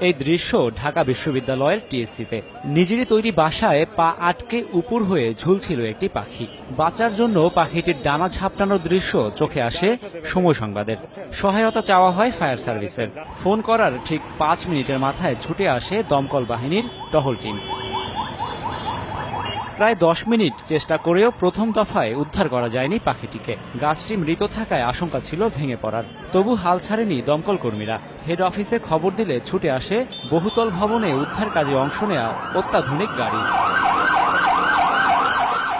এই দৃশ্য ঢাকা বিশ্ববিদ্যালয়ের টিএসসিতে। নিজেরই তৈরি বাসায় পা আটকে উপর হয়ে ঝুলছিল একটি পাখি। বাঁচার জন্য পাখিটির ডানা ঝাপটানোর দৃশ্য চোখে আসে সময় সংবাদের। সহায়তা চাওয়া হয় ফায়ার সার্ভিসের। ফোন করার ঠিক পাঁচ মিনিটের মাথায় ছুটে আসে দমকল বাহিনীর টহল টিম। প্রায় দশ মিনিট চেষ্টা করেও প্রথম দফায় উদ্ধার করা যায়নি পাখিটিকে। গাছটি মৃত থাকায় আশঙ্কা ছিল ভেঙে পড়ার। তবু হাল ছাড়েনি দমকল কর্মীরা। হেড অফিসে খবর দিলে ছুটে আসে বহুতল ভবনে উদ্ধার কাজে অংশ নেওয়া অত্যাধুনিক গাড়ি।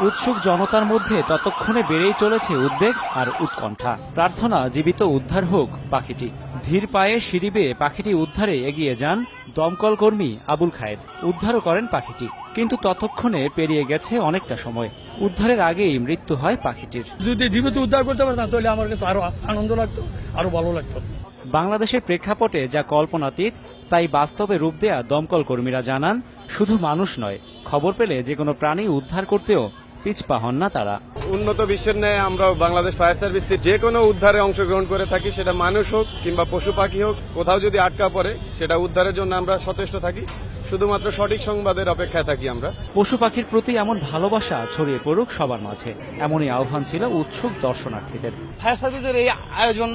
উৎসুক জনতার মধ্যে ততক্ষণে বেড়েই চলেছে উদ্বেগ আর উৎকণ্ঠা। প্রার্থনা জীবিত উদ্ধার হোক পাখিটি। ধীর পায়ে সিঁড়ি বেয়ে পাখিটি উদ্ধারে এগিয়ে যান দমকল কর্মী আবুল খায়ের। উদ্ধারও করেন পাখিটি। কিন্তু ততক্ষণে পেরিয়ে গেছে অনেকটা সময়। উদ্ধারের আগেই মৃত্যু হয় পাখিটির। যদি জীবিত উদ্ধার করতে পারতাম তাহলে আমার কাছে আরও আনন্দ লাগতো আরও ভালো লাগতো। বাংলাদেশের প্রেক্ষাপটে যা কল্পনাতীত তাই বাস্তবে রূপ দেয়া দমকল কর্মীরা জানান শুধু মানুষ নয় খবর পেলে যে কোনো প্রাণী উদ্ধার করতেও পিছপা হন না তারা। উন্নত বিশ্বের ন্যায় আমরা বাংলাদেশ ফায়ার সার্ভিসে যে কোনো উদ্ধারে অংশগ্রহণ করে থাকি সেটা মানুষ হোক কিংবা পশু পাখি হোক কোথাও যদি আটকা পড়ে সেটা উদ্ধারের জন্য আমরা সচেষ্ট থাকি। শুধুমাত্র সঠিক সংবাদের অপেক্ষায় থাকি আমরা। পশু পাখির প্রতি এমন ভালোবাসা ছড়িয়ে পড়ুক সবার মাঝে। এমনই আহ্বান ছিল উৎসুক দর্শনার্থীদের। ফায়ার সার্ভিসের এই আয়োজন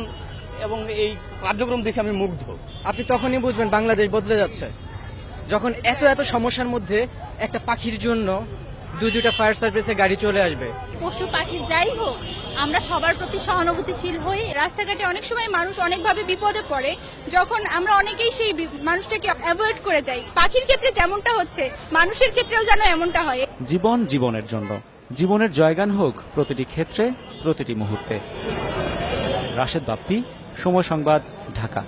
এবং এই কার্যক্রম দেখে আমি মুগ্ধ। আপনি তখনই বুঝবেন বাংলাদেশ বদলে যাচ্ছে। যখন এত এত সমস্যার মধ্যে একটা পাখির জন্য দুই দুইটা ফায়ার সার্ভিসের গাড়ি চলে আসবে। পশু পাখি যাই হোক আমরা সবার প্রতি সহানুভূতিশীল হই। রাস্তাঘাটে অনেক সময় মানুষ অনেকভাবে বিপদে পড়ে যখন আমরা অনেকেই সেই মানুষটাকে অ্যাভয়েড করে যাই। পাখির ক্ষেত্রে যেমনটা হচ্ছে মানুষের ক্ষেত্রেও যেন এমনটা হয়। জীবন জীবনের জন্য। জীবনের জয়গান হোক প্রতিটি ক্ষেত্রে প্রতিটি মুহূর্তে। রাশেদ বাপ্পি সময় সংবাদ ঢাকা।